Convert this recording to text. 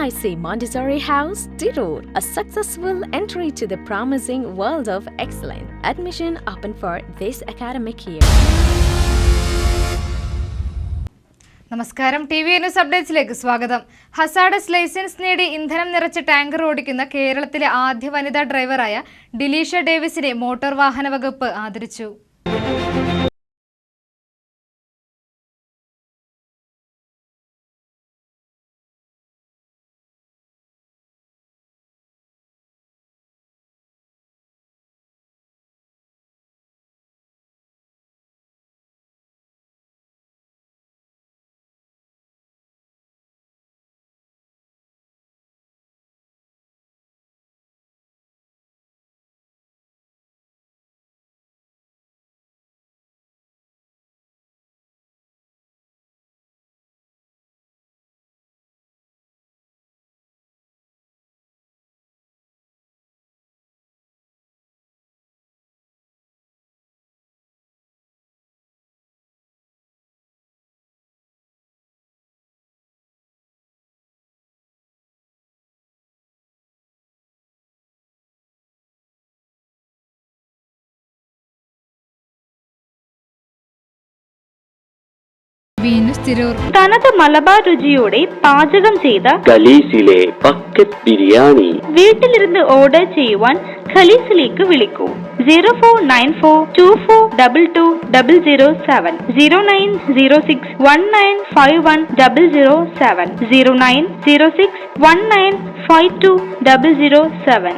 LIC Montessori House, Tirur, a successful entry to the promising world of excellence. Admission open for this academic year. നമസ്കാരം T V news അപ്ഡേറ്റ്സിലേക്ക് സ്വാഗതം hazardous licence നേടി ഇന്ധനം നിറച്ച tanker ഓടിക്കുന്ന കേരളത്തിലെ ആദ്യ വനിതാ ഡ്രൈവറായ ഡിലീഷ ഡേവിസിനെ മോട്ടോർ വാഹന വകുപ്പ് ആദരിച്ചു വീനസ് തിരൂർ തനത് മലബാർ രുചിയോടെ പാചകം ചെയ്ത ഖലീസിലെ ബക്കറ്റ് ബിരിയാണി വീട്ടിലിരുന്ന് ഓർഡർ ചെയ്യുവാൻ ഖലീസിലേക്ക് വിളിക്കൂ zero four nine four two four double two double zero seven zero nine zero six one nine five one double zero seven zero nine zero six one nine five two double zero seven